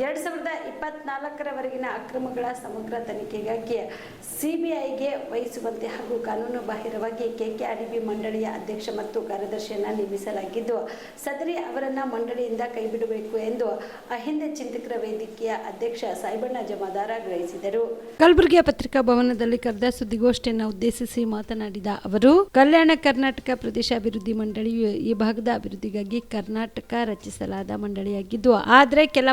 ಎರಡ್ ಸಾವಿರದ ಇಪ್ಪತ್ನಾಲ್ಕರವರೆಗಿನ ಅಕ್ರಮಗಳ ಸಮಗ್ರ ತನಿಖೆಗಾಗಿ ಸಿಬಿಐಗೆ ವಹಿಸುವಂತೆ ಹಾಗೂ ಕಾನೂನು ಬಾಹಿರವಾಗಿ ಕೆಕೆಆರ್ಡಿಬಿ ಮಂಡಳಿಯ ಅಧ್ಯಕ್ಷ ಮತ್ತು ಕಾರ್ಯದರ್ಶಿಯನ್ನು ನೇಮಿಸಲಾಗಿದ್ದು, ಸದರಿ ಅವರನ್ನ ಮಂಡಳಿಯಿಂದ ಕೈಬಿಡಬೇಕು ಎಂದು ಅಹಿಂದ ಚಿಂತಕರ ವೇದಿಕೆಯ ಅಧ್ಯಕ್ಷ ಸಾಯಿಬಣ್ಣ ಜಮಾದಾರ ಗ್ರಹಿಸಿದರು ಕಲಬುರಗಿಯ ಪತ್ರಿಕಾ ಭವನದಲ್ಲಿ ಕರೆದ ಸುದ್ದಿಗೋಷ್ಠಿಯನ್ನು ಉದ್ದೇಶಿಸಿ ಮಾತನಾಡಿದ ಅವರು, ಕಲ್ಯಾಣ ಕರ್ನಾಟಕ ಪ್ರದೇಶ ಅಭಿವೃದ್ಧಿ ಮಂಡಳಿಯು ಈ ಭಾಗದ ಅಭಿವೃದ್ಧಿಗಾಗಿ ಕರ್ನಾಟಕ ರಚಿಸಲಾದ ಮಂಡಳಿಯಾಗಿದ್ದು, ಆದರೆ ಕೆಲ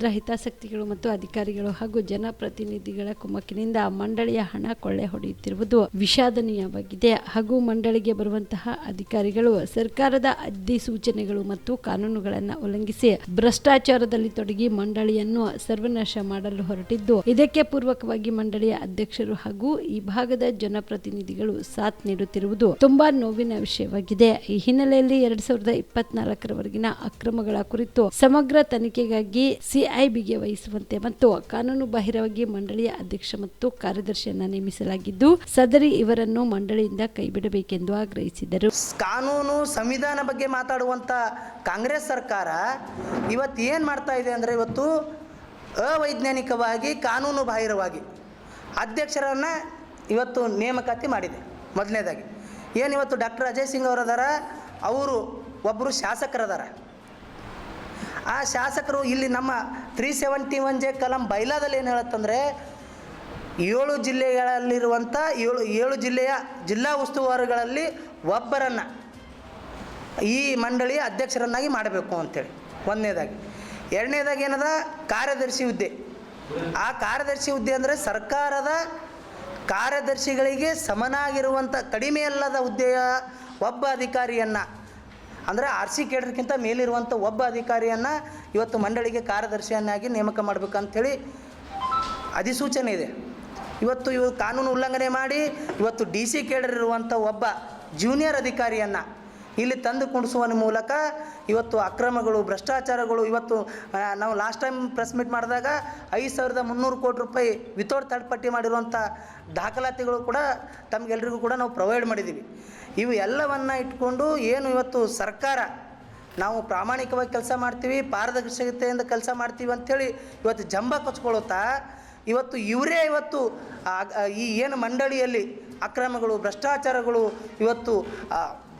ಪಟ್ಟಭದ್ರ ಹಿತಾಸಕ್ತಿಗಳು ಮತ್ತು ಅಧಿಕಾರಿಗಳು ಹಾಗೂ ಜನಪ್ರತಿನಿಧಿಗಳ ಕುಮ್ಮಕ್ಕಿನಿಂದ ಮಂಡಳಿಯ ಹಣ ಕೊಳ್ಳೆ ಹೊಡೆಯುತ್ತಿರುವುದು ವಿಷಾದನೀಯವಾಗಿದೆ. ಹಾಗೂ ಮಂಡಳಿಗೆ ಬರುವಂತಹ ಅಧಿಕಾರಿಗಳು ಸರ್ಕಾರದ ಅಧಿಸೂಚನೆಗಳು ಮತ್ತು ಕಾನೂನುಗಳನ್ನು ಉಲ್ಲಂಘಿಸಿ ಭ್ರಷ್ಟಾಚಾರದಲ್ಲಿ ತೊಡಗಿ ಮಂಡಳಿಯನ್ನು ಸರ್ವನಾಶ ಮಾಡಲು ಹೊರಟಿದ್ದು, ಇದಕ್ಕೆ ಪೂರ್ವಕವಾಗಿ ಮಂಡಳಿಯ ಅಧ್ಯಕ್ಷರು ಹಾಗೂ ಈ ಭಾಗದ ಜನಪ್ರತಿನಿಧಿಗಳು ಸಾಥ್ ನೀಡುತ್ತಿರುವುದು ತುಂಬಾ ನೋವಿನ ವಿಷಯವಾಗಿದೆ. ಈ ಹಿನ್ನೆಲೆಯಲ್ಲಿ ಎರಡ್ ಸಾವಿರದ ಇಪ್ಪತ್ನಾಲ್ಕರವರೆಗಿನ ಅಕ್ರಮಗಳ ಕುರಿತು ಸಮಗ್ರ ತನಿಖೆಗಾಗಿ ಸಿಐಬಿಗೆ ವಹಿಸುವಂತೆ ಮತ್ತು ಕಾನೂನು ಬಾಹಿರವಾಗಿ ಮಂಡಳಿಯ ಅಧ್ಯಕ್ಷ ಮತ್ತು ಕಾರ್ಯದರ್ಶಿಯನ್ನ ನೇಮಿಸಲಾಗಿದ್ದು, ಸದರಿ ಇವರನ್ನು ಮಂಡಳಿಯಿಂದ ಕೈಬಿಡಬೇಕೆಂದು ಆಗ್ರಹಿಸಿದರು. ಕಾನೂನು ಸಂವಿಧಾನ ಬಗ್ಗೆ ಮಾತಾಡುವಂತ ಕಾಂಗ್ರೆಸ್ ಸರ್ಕಾರ ಇವತ್ತು ಏನು ಮಾಡ್ತಾ ಇದೆ ಅಂದರೆ ಇವತ್ತು ಅವೈಜ್ಞಾನಿಕವಾಗಿ, ಕಾನೂನು ಬಾಹಿರವಾಗಿ ಅಧ್ಯಕ್ಷರನ್ನ ಇವತ್ತು ನೇಮಕಾತಿ ಮಾಡಿದೆ, ಮೊದಲನೇದಾಗಿ. ಏನು ಇವತ್ತು ಡಾಕ್ಟರ್ ಅಜಯ್ ಸಿಂಗ್ ಅವರದಾರ? ಅವರು ಒಬ್ಬರು ಶಾಸಕರದಾರ. ಆ ಶಾಸಕರು ಇಲ್ಲಿ ನಮ್ಮ ತ್ರೀ ಸೆವೆಂಟಿ ಒನ್ ಜೆ ಕಲಂ ಬೈಲಾದಲ್ಲಿ ಏನು ಹೇಳುತ್ತಂದರೆ, ಏಳು ಜಿಲ್ಲೆಗಳಲ್ಲಿರುವಂಥ ಏಳು ಏಳು ಜಿಲ್ಲೆಯ ಜಿಲ್ಲಾ ಉಸ್ತುವಾರಿಗಳಲ್ಲಿ ಒಬ್ಬರನ್ನು ಈ ಮಂಡಳಿ ಅಧ್ಯಕ್ಷರನ್ನಾಗಿ ಮಾಡಬೇಕು ಅಂತೇಳಿ. ಒಂದನೇದಾಗಿ. ಎರಡನೇದಾಗಿ ಏನದ? ಕಾರ್ಯದರ್ಶಿ ಹುದ್ದೆ. ಆ ಕಾರ್ಯದರ್ಶಿ ಹುದ್ದೆ ಅಂದರೆ ಸರ್ಕಾರದ ಕಾರ್ಯದರ್ಶಿಗಳಿಗೆ ಸಮನಾಗಿರುವಂಥ ಕಡಿಮೆ ಅಲ್ಲದ ಹುದ್ದೆಯ ಒಬ್ಬ ಅಧಿಕಾರಿಯನ್ನು ಅಂದರೆ ಆರ್ ಸಿ ಕೇಡರ್ಗಿಂತ ಮೇಲಿರುವಂಥ ಒಬ್ಬ ಅಧಿಕಾರಿಯನ್ನು ಇವತ್ತು ಮಂಡಳಿಗೆ ಕಾರ್ಯದರ್ಶಿಯನ್ನಾಗಿ ನೇಮಕ ಮಾಡಬೇಕಂಥೇಳಿ ಅಧಿಸೂಚನೆ ಇದೆ. ಇವತ್ತು ಇವರು ಕಾನೂನು ಉಲ್ಲಂಘನೆ ಮಾಡಿ, ಇವತ್ತು ಡಿ ಸಿ ಕೇಡರ್ ಇರುವಂಥ ಒಬ್ಬ ಜೂನಿಯರ್ ಅಧಿಕಾರಿಯನ್ನು ಇಲ್ಲಿ ತಂದು ಕುಣಿಸುವ ಮೂಲಕ ಇವತ್ತು ಅಕ್ರಮಗಳು, ಭ್ರಷ್ಟಾಚಾರಗಳು ಇವತ್ತು ನಾವು ಲಾಸ್ಟ್ ಟೈಮ್ ಪ್ರೆಸ್ ಮೀಟ್ ಮಾಡಿದಾಗ ಐದು ಸಾವಿರದ ಮುನ್ನೂರು ಕೋಟಿ ರೂಪಾಯಿ ವಿತೌಟ್ ಪಾರ್ಟಿ ಮಾಡಿರುವಂಥ ದಾಖಲಾತಿಗಳು ಕೂಡ ತಮಗೆಲ್ಲರಿಗೂ ಕೂಡ ನಾವು ಪ್ರೊವೈಡ್ ಮಾಡಿದ್ದೀವಿ ಇವು ಎಲ್ಲವನ್ನು ಇಟ್ಕೊಂಡು ಏನು ಇವತ್ತು ಸರ್ಕಾರ ನಾವು ಪ್ರಾಮಾಣಿಕವಾಗಿ ಕೆಲಸ ಮಾಡ್ತೀವಿ, ಪಾರದರ್ಶಕತೆಯಿಂದ ಕೆಲಸ ಮಾಡ್ತೀವಿ ಅಂಥೇಳಿ ಇವತ್ತು ಜಂಬ ಕೊಚ್ಕೊಳ್ಳುತ್ತಾ ಇವತ್ತು ಇವರೇ ಇವತ್ತು ಈ ಏನು ಮಂಡಳಿಯಲ್ಲಿ ಅಕ್ರಮಗಳು, ಭ್ರಷ್ಟಾಚಾರಗಳು ಇವತ್ತು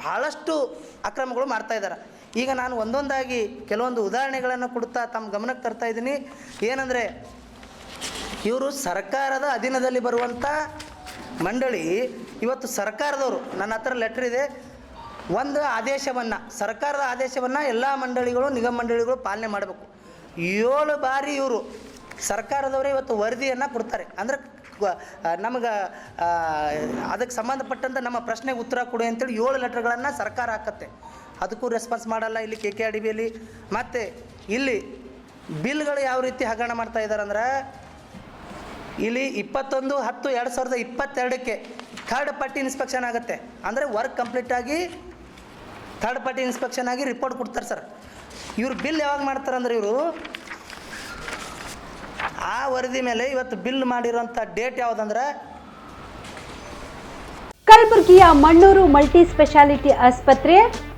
ಆ, ಬಹಳಷ್ಟು ಅಕ್ರಮಗಳು ಮಾಡ್ತಾ ಇದ್ದಾರೆ. ಈಗ ನಾನು ಒಂದೊಂದಾಗಿ ಕೆಲವೊಂದು ಉದಾಹರಣೆಗಳನ್ನು ಕೊಡ್ತಾ ತಮ್ಮ ಗಮನಕ್ಕೆ ತರ್ತಾ ಇದ್ದೀನಿ. ಏನಂದರೆ ಇವರು ಸರ್ಕಾರದ ಅಧೀನದಲ್ಲಿ ಬರುವಂಥ ಮಂಡಳಿ ಇವತ್ತು ಸರ್ಕಾರದವರು ನನ್ನ ಹತ್ರ ಲೆಟ್ರ್ ಇದೆ ಒಂದು ಆದೇಶವನ್ನು ಸರ್ಕಾರದ ಆದೇಶವನ್ನು ಎಲ್ಲ ಮಂಡಳಿಗಳು ನಿಗಮ ಮಂಡಳಿಗಳು ಪಾಲನೆ ಮಾಡಬೇಕು. ಏಳು ಬಾರಿ ಇವರು ಸರ್ಕಾರದವರೇ ಇವತ್ತು ವರದಿಯನ್ನು ಕೊಡ್ತಾರೆ. ಅಂದರೆ ನಮಗೆ ಅದಕ್ಕೆ ಸಂಬಂಧಪಟ್ಟಂಥ ನಮ್ಮ ಪ್ರಶ್ನೆಗೆ ಉತ್ತರ ಕೊಡಿ ಅಂತೇಳಿ ಏಳು ಲೆಟ್ರ್ಗಳನ್ನು ಸರ್ಕಾರ ಹಾಕತ್ತೆ. ಅದಕ್ಕೂ ರೆಸ್ಪಾನ್ಸ್ ಮಾಡಲ್ಲ ಇಲ್ಲಿ ಕೆ ಕೆ ಡಿ ಬಿಯಲ್ಲಿ ಮತ್ತು ಇಲ್ಲಿ ಬಿಲ್ಗಳು ಯಾವ ರೀತಿ ಹಗರಣ ಮಾಡ್ತಾ ಇದ್ದಾರೆ ಅಂದ್ರೆ, ಇಲ್ಲಿ ಇಪ್ಪತ್ತೊಂದು, ಹತ್ತು, ಎರಡು ಸಾವಿರದ ಇಪ್ಪತ್ತೆರಡಕ್ಕೆ ಥರ್ಡ್ ಪಾರ್ಟಿ ಇನ್ಸ್ಪೆಕ್ಷನ್ ಆಗುತ್ತೆ. ಅಂದರೆ ವರ್ಕ್ ಕಂಪ್ಲೀಟ್ ಆಗಿ ಥರ್ಡ್ ಪಾರ್ಟಿ ಇನ್ಸ್ಪೆಕ್ಷನ್ ಆಗಿ ರಿಪೋರ್ಟ್ ಕೊಡ್ತಾರೆ ಸರ್. ಇವ್ರು ಬಿಲ್ ಯಾವಾಗ ಮಾಡ್ತಾರೆ ಅಂದ್ರೆ ಇವರು ಆ ವರದಿ ಮೇಲೆ ಇವತ್ತು ಬಿಲ್ ಮಾಡಿರೋಂಥ ಡೇಟ್ ಯಾವುದಂದ್ರೆ? ಕಲಬುರಗಿಯ ಮಣ್ಣೂರು ಮಲ್ಟಿ ಸ್ಪೆಷಾಲಿಟಿ ಆಸ್ಪತ್ರೆ